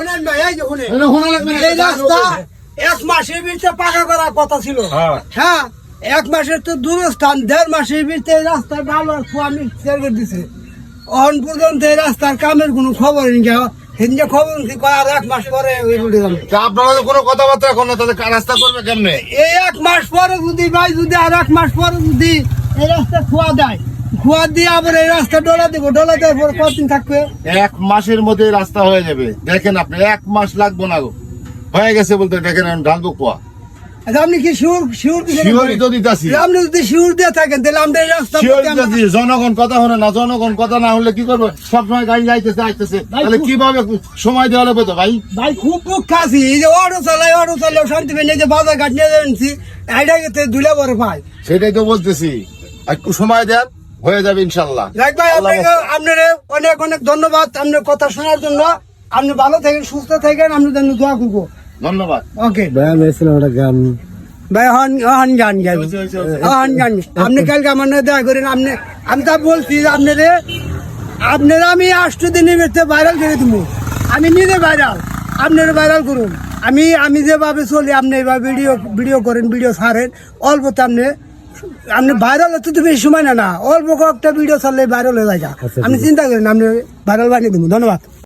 শুনেন ভাই এই যে শুনেন শোনা লাগবে এই রাস্তা এক মাসের ভিতরে পাকা করার কথা ছিল। হ্যাঁ। হ্যাঁ এক মাসের তো দূরস্থান দেড় মাসের ভিতরে রাস্তা ভালো আর আমি শেয়ার করে দিছে। অহন পর্যন্ত এই রাস্তার কামের কোনো খবর নেই হিন্দে খবর কি কয় আর এক মাস পরে আপনারা তো কোনো কথাবার্তা এখন না তাহলে রাস্তা করবে কেমনে? এই এক মাস পরে যদি ভাই যদি আর এক মাস পরে যদি এই রাস্তা খোয়া দেয় খোয়া দিয়ে আবার এই রাস্তা ডলা দেবো ডলা দেওয়ার পর কতদিন থাকবে? এক মাসের মধ্যে রাস্তা হয়ে যাবে। দেখেন আপনি এক মাস লাগবো না গো। হয়ে গেছে বলতে দেখেন এখন ঢালবো কোয়া। আচ্ছা, আপনি কি শিউর শিউর শিওরই তো দিতাছি। আপনি যদি শিউর দিয়ে থাকেন তাহলে আমরা রাস্তা শিওর প্রতি আমরা- দিতাছি জনগণ কথা হলে না জনগণ কথা না হলে কি করব? সবসময় গাড়ি যাইতেছে আইতেছে। তাহলে কীভাবে সময় দেওয়া লাগবে তো ভাই? ভাই খুব দুঃখ আছি। এই যে অটো চালাই অটো চালাই শান্তি পেয়ে যে বাজার ঘাট নিয়ে যাচ্ছি গেছে দুলে বড় ভাই। সেটাই তো বলতেছি। একটু সময় দেন। হয়ে যাবে ইনশাল্লাহ। আপনার অনেক অনেক ধন্যবাদ আপনার কথা শোনার জন্য। আপনি ভালো থাকেন সুস্থ থাকেন আপনার জন্য দোয়া করব। ধন্যবাদ। ওকে। ভাই আমি এসেছিলাম একটা গান। ভাই হন হন গান গান। হন গান। আপনি কালকে আমার না করেন আপনি আমি তা বলছি আপনারে আপনারা আমি আষ্ট দিনের ভিতরে ভাইরাল করে দিব। আমি নিজে ভাইরাল আপনারা ভাইরাল করুন। আমি আমি যেভাবে চলি আপনি এভাবে ভিডিও ভিডিও করেন ভিডিও ছাড়েন। অল্পতে আপনি আপনি ভাইরাল হতে তুমি বেশি সময় না না। অল্প কয়েকটা ভিডিও ছাড়লে ভাইরাল হয়ে যায়। আপনি চিন্তা করেন আপনি ভাইরাল বানিয়ে দেবো। ধন্যবাদ।